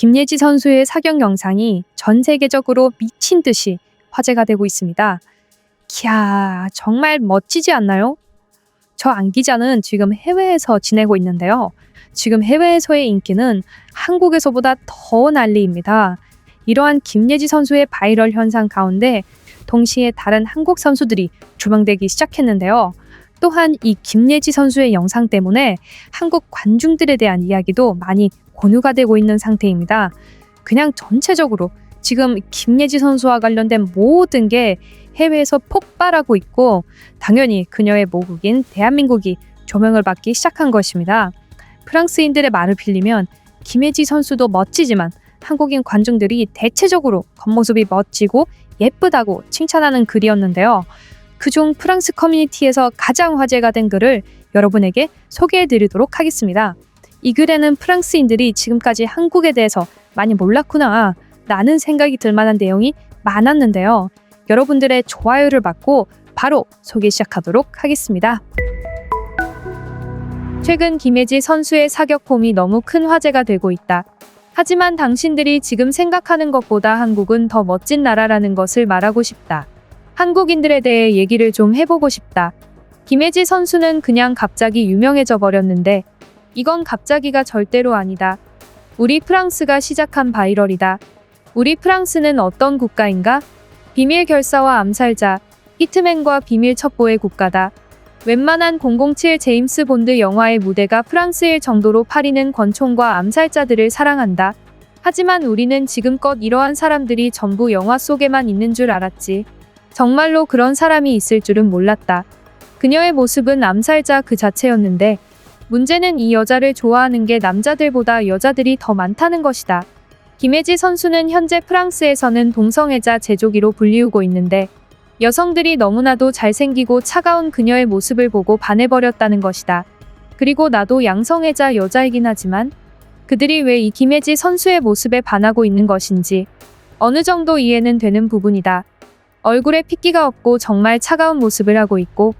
김예지 선수의 사격 영상이 전 세계적으로 미친 듯이 화제가 되고 있습니다. 이야, 정말 멋지지 않나요? 저 안 기자는 지금 해외에서 지내고 있는데요. 지금 해외에서의 인기는 한국에서보다 더 난리입니다. 이러한 김예지 선수의 바이럴 현상 가운데 동시에 다른 한국 선수들이 주방되기 시작했는데요. 또한 이 김예지 선수의 영상 때문에 한국 관중들에 대한 이야기도 많이 공유가 되고 있는 상태입니다. 그냥 전체적으로 지금 김예지 선수와 관련된 모든 게 해외에서 폭발하고 있고 당연히 그녀의 모국인 대한민국이 조명을 받기 시작한 것입니다. 프랑스인들의 말을 빌리면 김예지 선수도 멋지지만 한국인 관중들이 대체적으로 겉모습이 멋지고 예쁘다고 칭찬하는 글이었는데요. 그중 프랑스 커뮤니티에서 가장 화제가 된 글을 여러분에게 소개해 드리도록 하겠습니다. 이 글에는 프랑스인들이 지금까지 한국에 대해서 많이 몰랐구나 라는 생각이 들 만한 내용이 많았는데요. 여러분들의 좋아요를 받고 바로 소개 시작하도록 하겠습니다. 최근 김혜지 선수의 사격폼이 너무 큰 화제가 되고 있다. 하지만 당신들이 지금 생각하는 것보다 한국은 더 멋진 나라라는 것을 말하고 싶다. 한국인들에 대해 얘기를 좀 해보고 싶다. 김혜지 선수는 그냥 갑자기 유명해져 버렸는데 이건 갑자기가 절대로 아니다. 우리 프랑스가 시작한 바이럴이다. 우리 프랑스는 어떤 국가인가? 비밀 결사와 암살자, 히트맨과 비밀 첩보의 국가다. 웬만한 007 제임스 본드 영화의 무대가 프랑스일 정도로 파리는 권총과 암살자들을 사랑한다. 하지만 우리는 지금껏 이러한 사람들이 전부 영화 속에만 있는 줄 알았지. 정말로 그런 사람이 있을 줄은 몰랐다. 그녀의 모습은 암살자 그 자체였는데 문제는 이 여자를 좋아하는 게 남자들보다 여자들이 더 많다는 것이다. 김혜지 선수는 현재 프랑스에서는 동성애자 제조기로 불리우고 있는데 여성들이 너무나도 잘생기고 차가운 그녀의 모습을 보고 반해버렸다는 것이다. 그리고 나도 양성애자 여자이긴 하지만 그들이 왜 이 김혜지 선수의 모습에 반하고 있는 것인지 어느 정도 이해는 되는 부분이다. 얼굴에 핏기가 없고 정말 차가운 모습을 하고 있고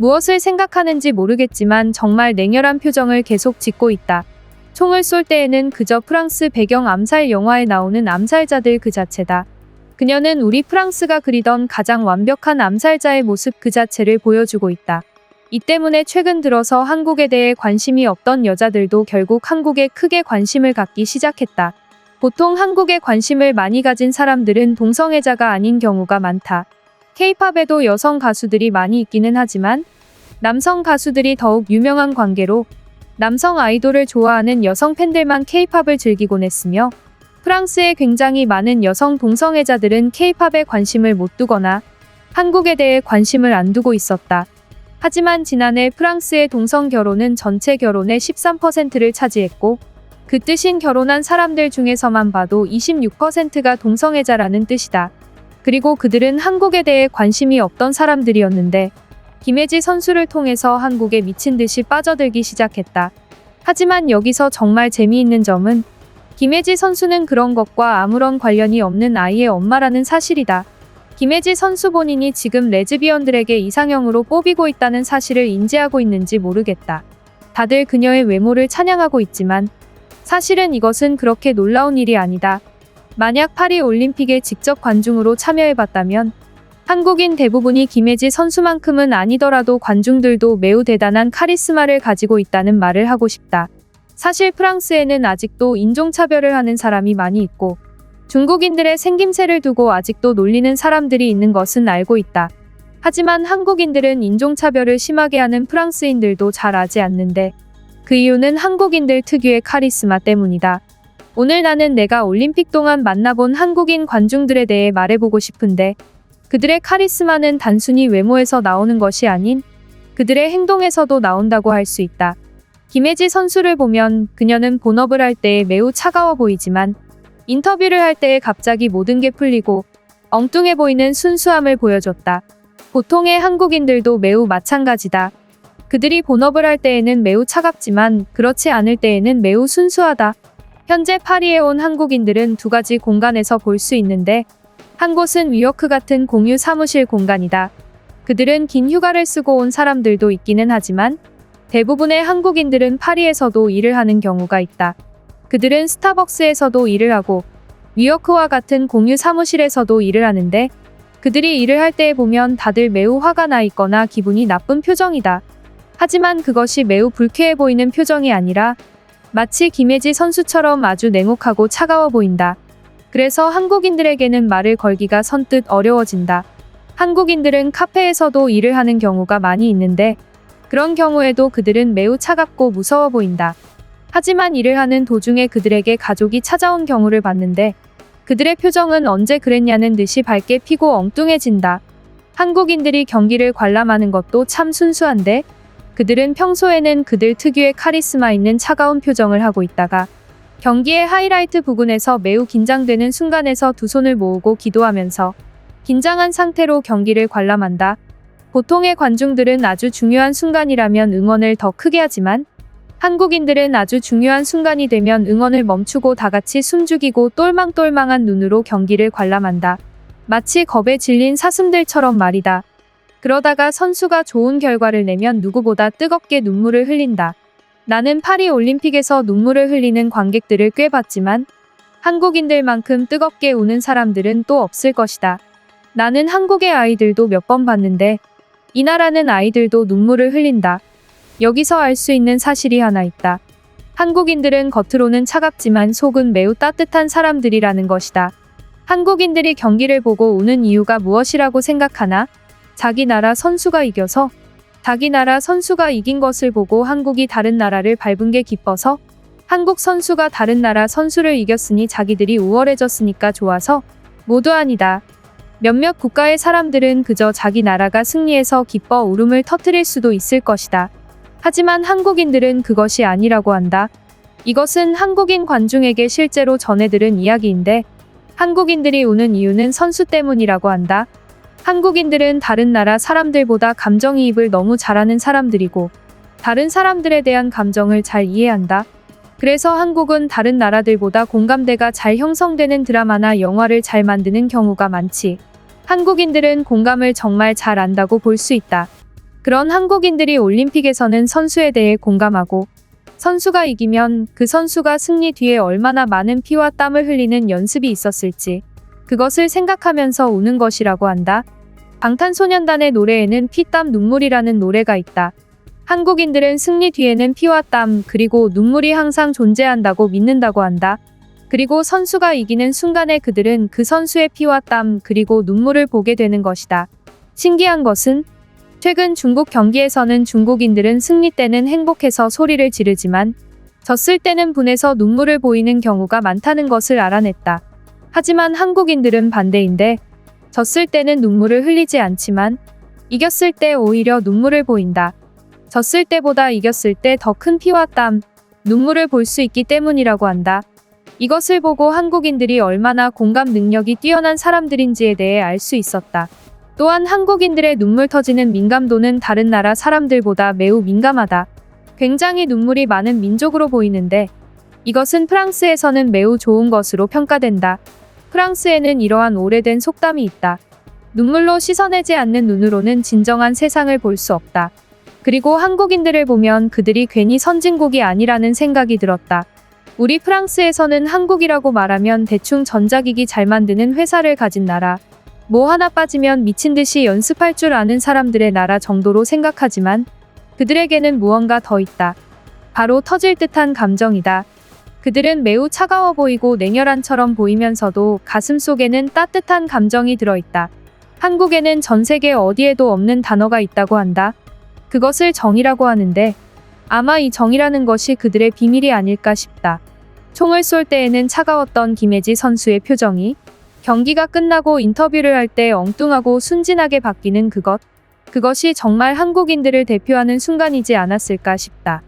무엇을 생각하는지 모르겠지만 정말 냉혈한 표정을 계속 짓고 있다. 총을 쏠 때에는 그저 프랑스 배경 암살 영화에 나오는 암살자들 그 자체다. 그녀는 우리 프랑스가 그리던 가장 완벽한 암살자의 모습 그 자체를 보여주고 있다. 이 때문에 최근 들어서 한국에 대해 관심이 없던 여자들도 결국 한국에 크게 관심을 갖기 시작했다. 보통 한국에 관심을 많이 가진 사람들은 동성애자가 아닌 경우가 많다. 케이팝에도 여성 가수들이 많이 있기는 하지만 남성 가수들이 더욱 유명한 관계로 남성 아이돌을 좋아하는 여성 팬들만 케이팝을 즐기곤 했으며 프랑스에 굉장히 많은 여성 동성애자들은 케이팝에 관심을 못 두거나 한국에 대해 관심을 안 두고 있었다. 하지만 지난해 프랑스의 동성 결혼은 전체 결혼의 13%를 차지했고 그 뜻인 결혼한 사람들 중에서만 봐도 26%가 동성애자라는 뜻이다. 그리고 그들은 한국에 대해 관심이 없던 사람들이었는데 김혜지 선수를 통해서 한국에 미친 듯이 빠져들기 시작했다. 하지만 여기서 정말 재미있는 점은 김혜지 선수는 그런 것과 아무런 관련이 없는 아이의 엄마라는 사실이다. 김혜지 선수 본인이 지금 레즈비언들에게 이상형으로 뽑이고 있다는 사실을 인지하고 있는지 모르겠다. 다들 그녀의 외모를 찬양하고 있지만 사실은 이것은 그렇게 놀라운 일이 아니다. 만약 파리 올림픽에 직접 관중으로 참여해봤다면 한국인 대부분이 김혜지 선수만큼은 아니더라도 관중들도 매우 대단한 카리스마를 가지고 있다는 말을 하고 싶다. 사실 프랑스에는 아직도 인종차별을 하는 사람이 많이 있고 중국인들의 생김새를 두고 아직도 놀리는 사람들이 있는 것은 알고 있다. 하지만 한국인들은 인종차별을 심하게 하는 프랑스인들도 잘 아지 않는데 그 이유는 한국인들 특유의 카리스마 때문이다. 오늘 나는 내가 올림픽 동안 만나본 한국인 관중들에 대해 말해보고 싶은데 그들의 카리스마는 단순히 외모에서 나오는 것이 아닌 그들의 행동에서도 나온다고 할 수 있다. 김혜지 선수를 보면 그녀는 본업을 할 때 매우 차가워 보이지만 인터뷰를 할 때에 갑자기 모든 게 풀리고 엉뚱해 보이는 순수함을 보여줬다. 보통의 한국인들도 매우 마찬가지다. 그들이 본업을 할 때에는 매우 차갑지만 그렇지 않을 때에는 매우 순수하다. 현재 파리에 온 한국인들은 두 가지 공간에서 볼 수 있는데 한 곳은 위워크 같은 공유 사무실 공간이다. 그들은 긴 휴가를 쓰고 온 사람들도 있기는 하지만 대부분의 한국인들은 파리에서도 일을 하는 경우가 있다. 그들은 스타벅스에서도 일을 하고 위워크와 같은 공유 사무실에서도 일을 하는데 그들이 일을 할 때 보면 다들 매우 화가 나 있거나 기분이 나쁜 표정이다. 하지만 그것이 매우 불쾌해 보이는 표정이 아니라 마치 김혜지 선수처럼 아주 냉혹하고 차가워 보인다. 그래서 한국인들에게는 말을 걸기가 선뜻 어려워진다. 한국인들은 카페에서도 일을 하는 경우가 많이 있는데 그런 경우에도 그들은 매우 차갑고 무서워 보인다. 하지만 일을 하는 도중에 그들에게 가족이 찾아온 경우를 봤는데 그들의 표정은 언제 그랬냐는 듯이 밝게 피고 엉뚱해진다. 한국인들이 경기를 관람하는 것도 참 순수한데 그들은 평소에는 그들 특유의 카리스마 있는 차가운 표정을 하고 있다가 경기의 하이라이트 부분에서 매우 긴장되는 순간에서 두 손을 모으고 기도하면서 긴장한 상태로 경기를 관람한다. 보통의 관중들은 아주 중요한 순간이라면 응원을 더 크게 하지만 한국인들은 아주 중요한 순간이 되면 응원을 멈추고 다 같이 숨죽이고 똘망똘망한 눈으로 경기를 관람한다. 마치 겁에 질린 사슴들처럼 말이다. 그러다가 선수가 좋은 결과를 내면 누구보다 뜨겁게 눈물을 흘린다. 나는 파리 올림픽에서 눈물을 흘리는 관객들을 꽤 봤지만 한국인들만큼 뜨겁게 우는 사람들은 또 없을 것이다. 나는 한국의 아이들도 몇 번 봤는데 이 나라는 아이들도 눈물을 흘린다. 여기서 알 수 있는 사실이 하나 있다. 한국인들은 겉으로는 차갑지만 속은 매우 따뜻한 사람들이라는 것이다. 한국인들이 경기를 보고 우는 이유가 무엇이라고 생각하나? 자기 나라 선수가 이겨서 자기 나라 선수가 이긴 것을 보고 한국이 다른 나라를 밟은 게 기뻐서 한국 선수가 다른 나라 선수를 이겼으니 자기들이 우월해졌으니까 좋아서 모두 아니다. 몇몇 국가의 사람들은 그저 자기 나라가 승리해서 기뻐 울음을 터뜨릴 수도 있을 것이다. 하지만 한국인들은 그것이 아니라고 한다. 이것은 한국인 관중에게 실제로 전해들은 이야기인데 한국인들이 우는 이유는 선수 때문이라고 한다. 한국인들은 다른 나라 사람들보다 감정이입을 너무 잘하는 사람들이고 다른 사람들에 대한 감정을 잘 이해한다. 그래서 한국은 다른 나라들보다 공감대가 잘 형성되는 드라마나 영화를 잘 만드는 경우가 많지. 한국인들은 공감을 정말 잘 안다고 볼 수 있다. 그런 한국인들이 올림픽에서는 선수에 대해 공감하고 선수가 이기면 그 선수가 승리 뒤에 얼마나 많은 피와 땀을 흘리는 연습이 있었을지 그것을 생각하면서 우는 것이라고 한다. 방탄소년단의 노래에는 피땀 눈물이라는 노래가 있다. 한국인들은 승리 뒤에는 피와 땀 그리고 눈물이 항상 존재한다고 믿는다고 한다. 그리고 선수가 이기는 순간에 그들은 그 선수의 피와 땀 그리고 눈물을 보게 되는 것이다. 신기한 것은 최근 중국 경기에서는 중국인들은 승리 때는 행복해서 소리를 지르지만 졌을 때는 분해서 눈물을 보이는 경우가 많다는 것을 알아냈다. 하지만 한국인들은 반대인데 졌을 때는 눈물을 흘리지 않지만 이겼을 때 오히려 눈물을 보인다. 졌을 때보다 이겼을 때 더 큰 피와 땀, 눈물을 볼 수 있기 때문이라고 한다. 이것을 보고 한국인들이 얼마나 공감 능력이 뛰어난 사람들인지에 대해 알 수 있었다. 또한 한국인들의 눈물 터지는 민감도는 다른 나라 사람들보다 매우 민감하다. 굉장히 눈물이 많은 민족으로 보이는데 이것은 프랑스에서는 매우 좋은 것으로 평가된다. 프랑스에는 이러한 오래된 속담이 있다. 눈물로 씻어내지 않는 눈으로는 진정한 세상을 볼 수 없다. 그리고 한국인들을 보면 그들이 괜히 선진국이 아니라는 생각이 들었다. 우리 프랑스에서는 한국이라고 말하면 대충 전자기기 잘 만드는 회사를 가진 나라, 뭐 하나 빠지면 미친 듯이 연습할 줄 아는 사람들의 나라 정도로 생각하지만 그들에게는 무언가 더 있다. 바로 터질 듯한 감정이다. 그들은 매우 차가워 보이고 냉혈한처럼 보이면서도 가슴 속에는 따뜻한 감정이 들어있다. 한국에는 전 세계 어디에도 없는 단어가 있다고 한다. 그것을 정이라고 하는데 아마 이 정이라는 것이 그들의 비밀이 아닐까 싶다. 총을 쏠 때에는 차가웠던 김혜지 선수의 표정이 경기가 끝나고 인터뷰를 할 때 엉뚱하고 순진하게 바뀌는 그것. 그것이 정말 한국인들을 대표하는 순간이지 않았을까 싶다.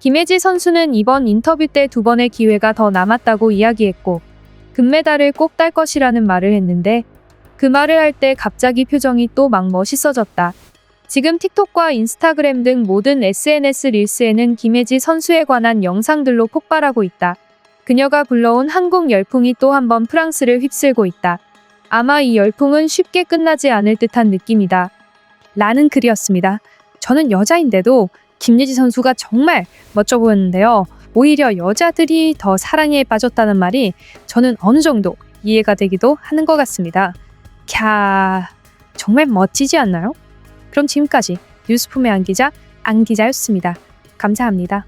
김혜지 선수는 이번 인터뷰 때 두 번의 기회가 더 남았다고 이야기했고, 금메달을 꼭 딸 것이라는 말을 했는데, 그 말을 할 때 갑자기 표정이 또 막 멋있어졌다. 지금 틱톡과 인스타그램 등 모든 SNS 릴스에는 김혜지 선수에 관한 영상들로 폭발하고 있다. 그녀가 불러온 한국 열풍이 또 한 번 프랑스를 휩쓸고 있다. 아마 이 열풍은 쉽게 끝나지 않을 듯한 느낌이다. 라는 글이었습니다. 저는 여자인데도 김예지 선수가 정말 멋져 보였는데요. 오히려 여자들이 더 사랑에 빠졌다는 말이 저는 어느 정도 이해가 되기도 하는 것 같습니다. 캬, 정말 멋지지 않나요? 그럼 지금까지 뉴스품의 안 기자, 안 기자였습니다. 감사합니다.